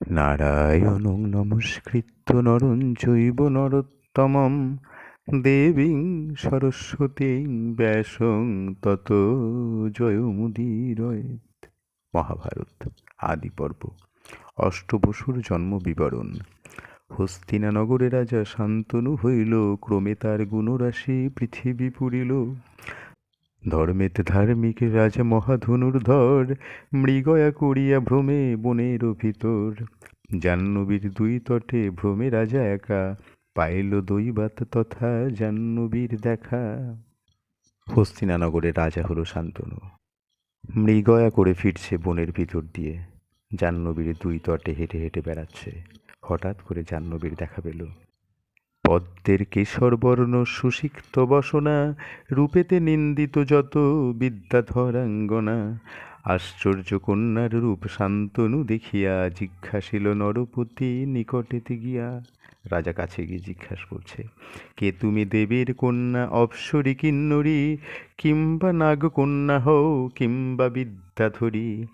নারায়ণং নমস্কৃত্য নরং চৈব নরোত্তমম। দেবীং সরস্বতীং ব্যাসং তত জয়মুদীরয়েত। মহাভারত আদি পর্ব অষ্টবসুর জন্ম বিবরণ। হস্তিনানগরে রাজা শান্তনু হইল, ক্রমে তার গুণরাশি পৃথিবী পুরিল। ধর্মেতে ধার্মিক রাজা মহাধনুর্ধর মৃগয়া করিয়া ভ্রমে বনের ভিতর। জাহ্নবীর দুই তটে ভ্রমে রাজা একা, পাইল দৈবাত তথা জাহ্নবীর দেখা। হস্তিনানগরে রাজা হলো শান্তনু। মৃগয়া করে ফিরছে বনের ভিতর দিয়ে। জাহ্নবীর দুই তটে হেঁটে হেঁটে বেড়াচ্ছে। হঠাৎ করে জাহ্নবীর দেখা পেল। পদ্মের কেশরবর্ণ সুসিক্ত বসনা, রূপেতে নিন্দিত যত বিদ্যাধরাঙ্গনা। আশ্চর্য কন্যার রূপ শান্তনু দেখিয়া জিজ্ঞাসিল, নরপতি নিকটেতে গিয়া? রাজা কাছে গিয়ে জিজ্ঞাসা করছে, কে তুমি দেবীর কন্যা, অপসরী কিন্নরী কিংবা নাগকন্যা হও কিংবা বিদ্যাধরী?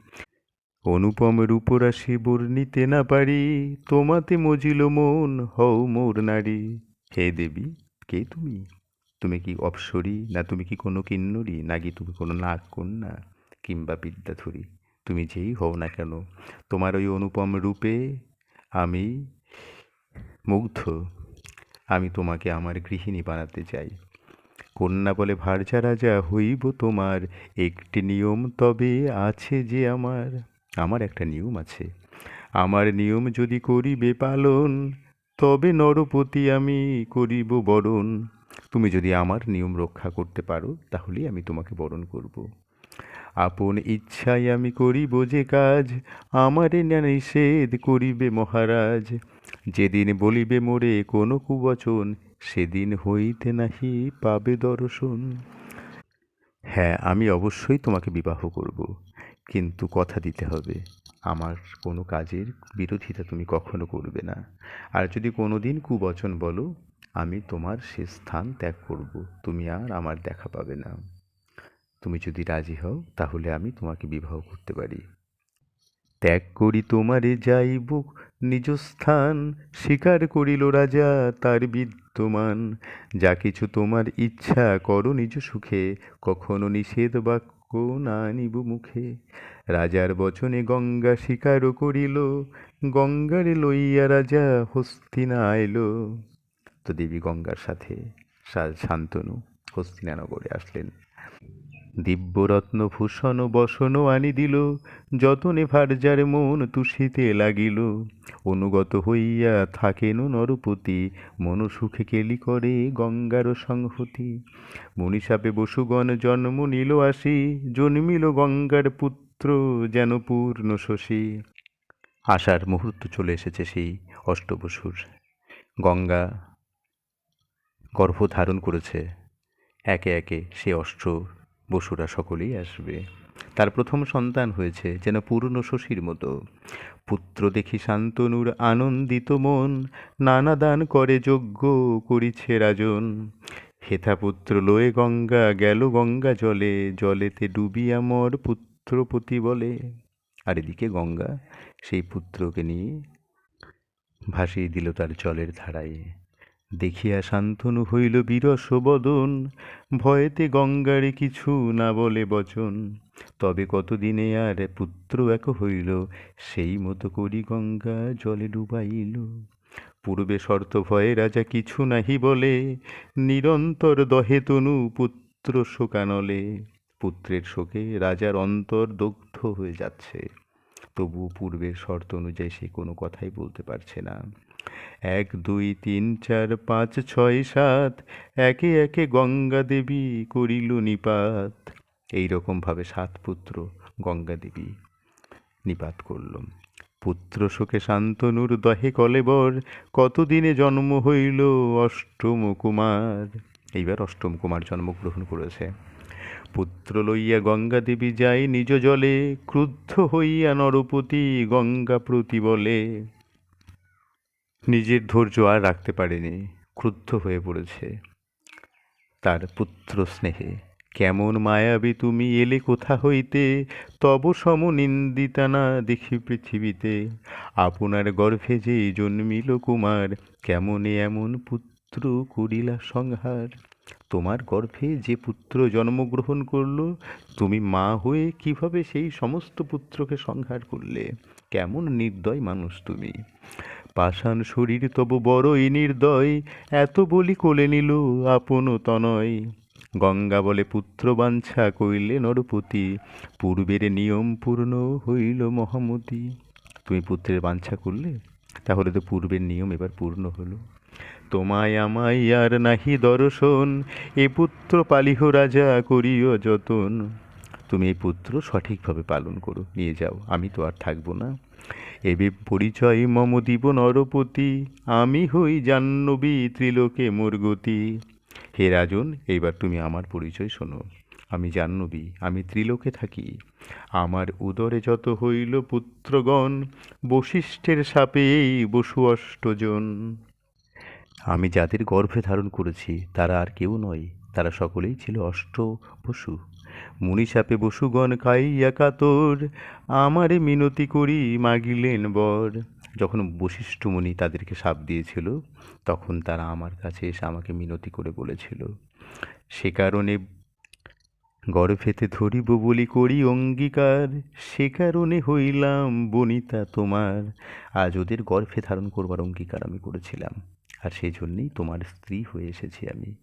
অনুপম রূপরাশি বর্ণিতে না পারি, তোমাতে মজিল মন, হও মোর নারী। হে দেবী, কে তুমি? তুমি কি অপসরী, না তুমি কি কোনো কিন্নরী নাকি তুমি কোনো নাগ কন্যা কিংবা বিদ্যাধরী? তুমি যেই হও না কেন, তোমার ওই অনুপম রূপে আমি মুগ্ধ। আমি তোমাকে আমার গৃহিণী বানাতে চাই। কন্যা বলে, ভার্যা রাজা, হইব তোমার একটি নিয়ম, তবে আছে যে আমার আমার একটা নিয়ম আছে। আমার নিয়ম যদি করিবে পালন, তবে নরপতি আমি করিব বরণ। তুমি যদি আমার নিয়ম রক্ষা করতে পারো, তাহলেই আমি তোমাকে বরণ করব। আপন ইচ্ছায় আমি করিব যে কাজ, আমারে না নিষেধ করিবে মহারাজ। যেদিন বলিবে মোরে কোনো কুবচন, সেদিন হইতে নাহি পাবে দর্শন। হ্যাঁ আমি অবশ্যই তোমাকে বিবাহ করব। কিন্তু কথা দিতে হবে। আমার কোনো কাজের বিরোধিতা তুমি কখনো করবে না। আর যদি কোনো দিন কুবচন বলো, আমি তোমার সে স্থান ত্যাগ করব। তুমি আর আমার দেখা পাবে না। তুমি যদি রাজি হও, তাহলে আমি তোমাকে বিবাহ করতে পারি। ত্যাগ করি তোমারে যাইব, নিজ স্থান। স্বীকার করিল রাজা, তার বিদ্যমান। যা কিছু তোমার ইচ্ছা, করো নিজ সুখে। কখনো নিষেধ বাক্য না নিব মুখে। রাজার বচনে গঙ্গা স্বীকারও করিল, গঙ্গারে লইয়া রাজা হস্তিনা আইল তো দেবী গঙ্গার সাথে শান্তনু হস্তিনা নগরে আসলেন। দিব্যরত্ন ভূষণ বসন আনি দিল, যতনে ভার্যার মন তুষিতে লাগিল। অনুগত হইয়া থাকেন নরপতি, মন সুখে কেলি করে গঙ্গার সংহতি। মনীষাপে বসুগণ জন্ম নিল আসি, জন্মিল গঙ্গার পুত্র যেন পূর্ণ শশী। আসার মুহূর্ত চলে এসেছে সেই অষ্টবসুর। গঙ্গা গর্ভ ধারণ করেছে, একে একে সে অষ্ট্র বসুরা সকলেই আসবে। তার প্রথম সন্তান হয়েছে যেন পূর্ণ শশীর মতো। পুত্র দেখি শান্তনুর আনন্দিত মন, নানা দান করে যজ্ঞ করিছে রাজন। হেথা পুত্র লয়ে গঙ্গা, গেল গঙ্গা জলে, জলেতে ডুবিয়া মর পুত্রপতি বলে। আর এদিকে গঙ্গা সেই পুত্রকে নিয়ে ভাসিয়ে দিল তার জলের ধারায়। দেখিয়া শান্তনু হইল বিরস বদন, ভয়েতে গঙ্গারে কিছু না বলে বচন। তবে কতদিনে আর পুত্র এক হইল, সেই মতো করি গঙ্গা জলে ডুবাইল। পূর্বে শর্ত ভয়ে রাজা কিছু নাহি বলে, নিরন্তর দহে তনু পুত্র শোকানলে। পুত্রের শোকে রাজার অন্তর দগ্ধ হয়ে যাচ্ছে। তবু পূর্বের শর্ত অনুযায়ী সে কোনো কথাই বলতে পারছে না। এক, দুই, তিন, চার, পাঁচ, ছয়, সাত, একে একে গঙ্গা দেবী করিল নিপাত। এই রকমভাবে সাত পুত্র গঙ্গা দেবী নিপাত করল। পুত্র শোকে শান্তনুর দহে কলেবর কতদিনে জন্ম হইল অষ্টম কুমার? এইবার অষ্টম কুমার জন্মগ্রহণ করেছে। পুত্র লইয়া গঙ্গা দেবী যায় নিজ জলে, ক্রুদ্ধ হইয়া নরপতি গঙ্গা প্রতি বলে নিজের ধৈর্য আর রাখতে পারেনি, ক্রুদ্ধ হয়ে পড়েছে। তার পুত্র স্নেহে, কেমন মায়াবী তুমি এলে কোথা হইতে? তব সম নিন্দিতা না দেখি পৃথিবীতে। আপনার গর্ভে যে জন্মিল কুমার, কেমনে এমন পুত্র করিলা সংহার? তোমার গর্ভে যে পুত্র জন্মগ্রহণ করল, তুমি মা হয়ে কীভাবে সেই সমস্ত পুত্রকে সংহার করলে? কেমন নির্দয় মানুষ তুমি। পাষাণ শরীর তব বড়ই নির্দয়, এত বলি কোলে নিল আপন তনয়। গঙ্গা বলে পুত্র বাঞ্ছা কইলে নরপতি, পূর্বের নিয়ম পূর্ণ হইল মহামতি। তুমি পুত্রের বাঞ্ছা করলে, তাহলে তো পূর্বের নিয়ম এবার পূর্ণ হলো। তোমায় আমায় আর নাহি দর্শন, এ পুত্র পালিহ রাজা করিও যতন। তুমি এই পুত্র সঠিকভাবে পালন করো, নিয়ে যাও, আমি তো আর থাকব না। এবে পরিচয় মম দিব নরপতি, আমি হই জাহ্নবী ত্রিলোকে মোর গতি। হে রাজন, এইবার তুমি আমার পরিচয় শোনো। আমি জাহ্নবী, আমি ত্রিলোকে থাকি। আমার উদরে যত হইল পুত্রগণ, বশিষ্ঠের সাপে এই বসু অষ্টজন। আমি যাদের গর্ভে ধারণ করেছি, তারা আর কেউ নয়, তারা সকলেই ছিল অষ্ট পশু মুনিসাপে বসুগণ কাইয়া কাতর, আমারে মিনতি করি মাগিলেন বর। যখন বশিষ্ঠ মুনি তাদেরকে সাপ দিয়েছিল, তখন তারা আমার কাছে এসে আমাকে মিনতি করে বলেছিল, সে কারণে গর্ভেতে ধরিব বলি করি অঙ্গীকার, সে কারণে হইলাম বনিতা তোমার। আজ ওদের গর্ভে ধারণ করবার অঙ্গীকার আমি করেছিলাম। আর সেই জন্যেই তোমার স্ত্রী হয়ে এসেছি আমি।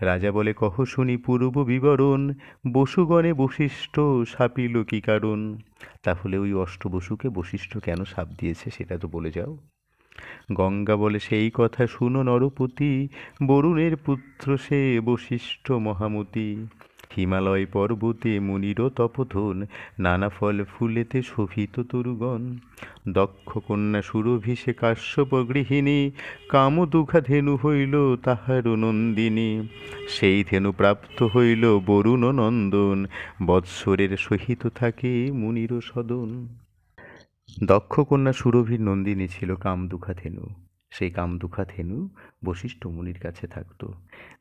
রাজা বলে, কহ শুনি পূর্ব বিবরণ, বসুগণে বশিষ্ঠ সাপিল কি কারণ? তাহলে ওই অষ্ট বসুকে বশিষ্ঠ কেন সাপ দিয়েছে সেটা তো বলে যাও। গঙ্গা বলে, সেই কথা শুনো নরপতি, বরুণের পুত্র সে বশিষ্ঠ মহামতি। হিমালয় পর্বতে মুনির তপধন, নানা ফল ফুলেতে শোভিত তরুগণ। দক্ষ কন্যা সুরভি সে কাশ্যপ গৃহিণী কামদুঘা ধেনু হইল তাহার নন্দিনী। সেই ধেনু প্রাপ্ত হইল বরুণ নন্দন, বৎসরের সহিত থাকে মুনির সদন। দক্ষ কন্যা সুরভির নন্দিনী ছিল কামদুখা ধেনু সেই কামদুখা ধেনু বশিষ্ঠ মুনির কাছে থাকত।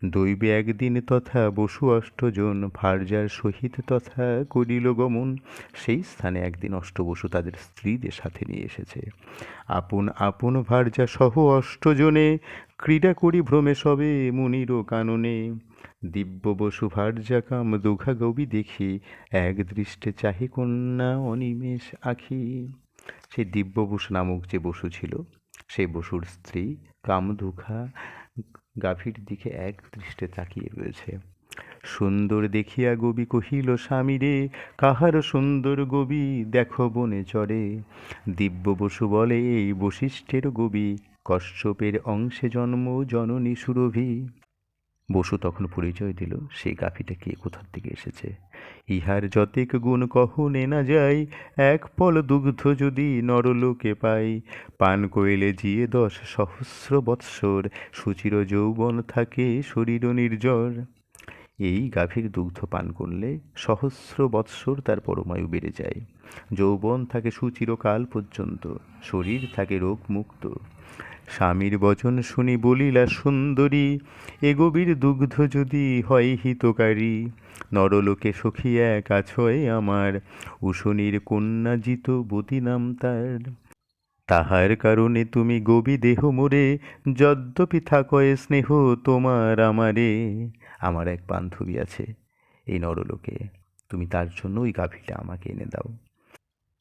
দৈবে একদিন তথা বসু অষ্টজন ভার্যার সহিত তথা করিল গমন। সেই স্থানে একদিন অষ্টবসু তাদের স্ত্রীদের সাথে নিয়ে এসেছে। আপন আপন ভার্যা সহ অষ্টজনে ক্রীড়া করি ভ্রমে সবে মুনির কাননে। দিব্য বসু ভার্যা কাম দুঘা গবি দেখি, এক দৃষ্টে চাহি কন্যা অনিমেষ আখি। সেই দিব্য বসু নামক যে বসু ছিল সেই বসুর স্ত্রী কামধুখা গাভীর দিকে এক দৃষ্টে তাকিয়ে রয়েছে। সুন্দর দেখিয়া গবি কহিল, স্বামী রে, কাহার সুন্দর গবি? দেখ বনে চরে। দিব্য বসু বলে, এই বশিষ্ঠের গবি, কশ্যপের অংশে জন্ম, জননী সুরভি। বসু তখন পরিচয় দিল সেই গাফিটা কে কোথার থেকে এসেছে? ইহার যতেক গুণ কহনে না যাই, এক পল দুগ্ধ যদি নরলোকে পাই। পান কইলে জিয়ে দশ সহস্র বৎসর, সুচির যৌবন থাকে শরীর নির্জর। এই গাভীর দুগ্ধ পান করলে সহস্র বৎসর তার পরমায়ু বেড়ে যায়। যৌবন থাকে সুচিরকাল পর্যন্ত, শরীর থাকে রোগমুক্ত। স্বামীর বচন শুনি বলিলা, সুন্দরী, এ গভীর দুগ্ধ যদি হয় হিতকারী। নরলোকে সখী এক আছয় আমার, উষণীর কন্যা জিত বতী নাম তার। তাহার কারণে তুমি গবি দেহ মোরে, যদ্যপি থাকয় স্নেহ তোমার আমারে। আমার এক বান্ধবী আছে, এই নরলোকে। তুমি তার জন্য ওই গাভীটা আমাকে এনে দাও।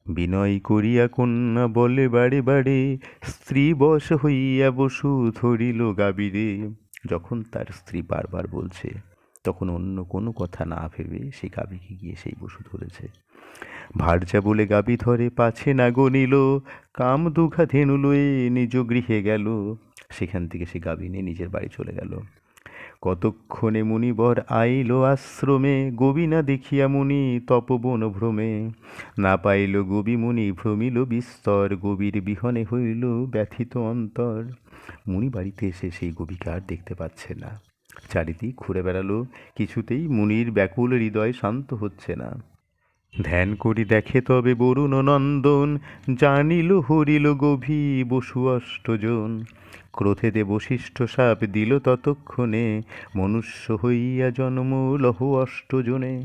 বিনয় করিয়া কন্যা বলে, বাড়ে বাড়ে, স্ত্রী বস হইয়া বসু ধরিল গাবিরে যখন তার স্ত্রী বারবার বলছে, তখন অন্য কোনো কথা না ভেবে সেই গাভীকে গিয়ে সেই বসু ধরেছে। ভার্যা বলে গাবি ধরে পাছে না গনিল কাম দুঘা ধেনু লয়ে নিজ গৃহে গেল। সেখান থেকে সে গাভী নিয়ে নিজের বাড়ি চলে গেল। কতক্ষণে মুনিবর আইল আশ্রমে গবি না দেখিয়া মুনি তপবন ভ্রমে। না পাইল গবি মুনি ভ্রমিল বিস্তর, গবির বিহনে হইল ব্যথিত অন্তর। মুনি বাড়িতে এসে সেই গবিকে আর দেখতে পাচ্ছে না। চারিদিক ঘুরে বেড়ালো, কিছুতেই মুনির ব্যাকুল হৃদয় শান্ত হচ্ছে না। ধ্যান করি দেখে তবে বরুণ নন্দন, জানিল হরিল গভী বসু অষ্টজন। ক্রোধেদে বশিষ্ঠ সাপ দিল ততক্ষণে, মনুষ্য হইয়া জন্ম লহ অষ্টজনে।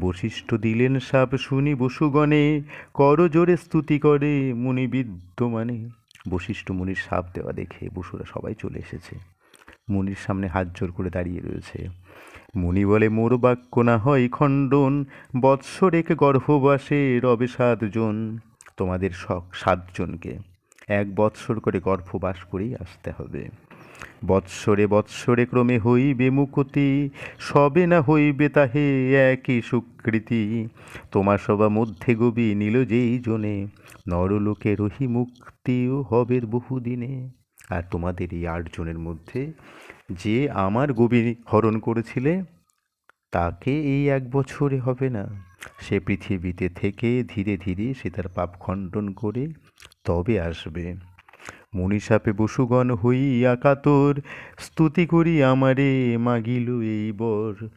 বশিষ্ঠ দিলেন সাপ শুনি বসুগণে, কর জোরে স্তুতি করে মুনি বিদ্যমানে। বশিষ্ঠ মুনির সাপ দেওয়া দেখে বসুরা সবাই চলে এসেছে। মুনির সামনে হাত জোর করে দাঁড়িয়ে রয়েছে। মুনি বলে মোর বাক্য না হয় খণ্ডন, বৎসরেক গর্ভবাসে রবে সাতজন, তোমাদের শখ সাতজনকে। এক বৎসর করে গর্ভবাস করেই আসতে হবে। বৎসরে বৎসরে ক্রমে হইবে মুকতি, সবে না হইবে তাহে একই সুকৃতি। তোমার সবা মধ্যে গবি নিল যেই জনে, নরলোকে রহি মুক্তিও হবে বহুদিনে। আর তোমাদের এই আটজনের মধ্যে যে আমার গবি হরণ করেছিলে, তাকে এই এক বছরে হবে না। সে পৃথিবীতে থেকে ধীরে ধীরে সে তার পাপ খণ্ডন করে তবে আসবে। মনীষাপে বসুগণ হইয়া কাতর স্তুতি করি আমারে মাগিল এই বর।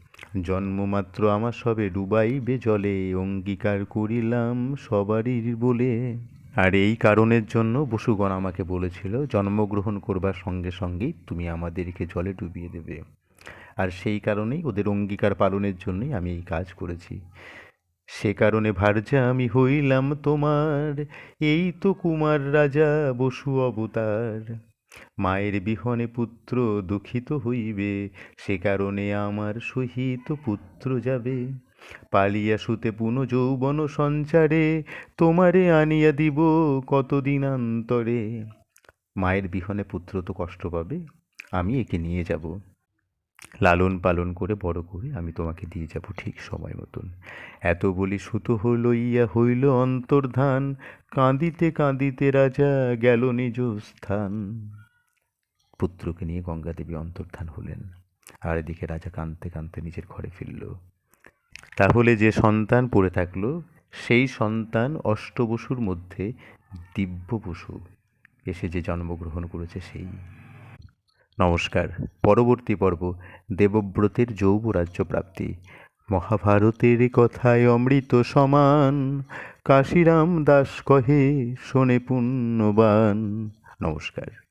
জন্মমাত্র আমার সবে ডুবাইবে জলে, অঙ্গীকার করিলাম সবারই বলে। আর এই কারণের জন্য বসুগণ আমাকে বলেছিল, জন্মগ্রহণ করবার সঙ্গে সঙ্গেই তুমি আমাদেরকে জলে ডুবিয়ে দেবে। আর সেই কারণেই ওদের অঙ্গীকার পালনের জন্যই আমি এই কাজ করেছি। সে কারণে ভার্যা আমি হইলাম তোমার, এই তো কুমার রাজা বসু অবতার। মায়ের বিহনে পুত্র দুঃখিত হইবে, সে কারণে আমার সহিত পুত্র যাবে। পালিয়া সুতে পুনঃ যৌবন সঞ্চারে, তোমারে আনিয়া দিব কতদিন অন্তরে মায়ের বিহনে পুত্র তো কষ্ট পাবে, আমি একে নিয়ে যাব। লালন পালন করে, বড় করে আমি তোমাকে দিয়ে যাব ঠিক সময় মতন। এত বলি সুতো হইয়া হইল অন্তর্ধান, কাঁদিতে কাঁদিতে রাজা গেল নিজ স্থান। পুত্রকে নিয়ে গঙ্গাদেবী অন্তর্ধান হলেন। আর এদিকে রাজা কাঁদতে কাঁদতে নিজের ঘরে ফিরল। তাহলে যে সন্তান পড়ে থাকল, সেই সন্তান অষ্টবসুর মধ্যে দিব্য বসু এসে যে জন্মগ্রহণ করেছে সেই। নমস্কার। পরবর্তী পর্ব, দেবব্রতের যৌবরাজ্য প্রাপ্তি। মহাভারতের কথায় অমৃত সমান, কাশিরাম দাস কহে, শোনে পুণ্যবান। নমস্কার।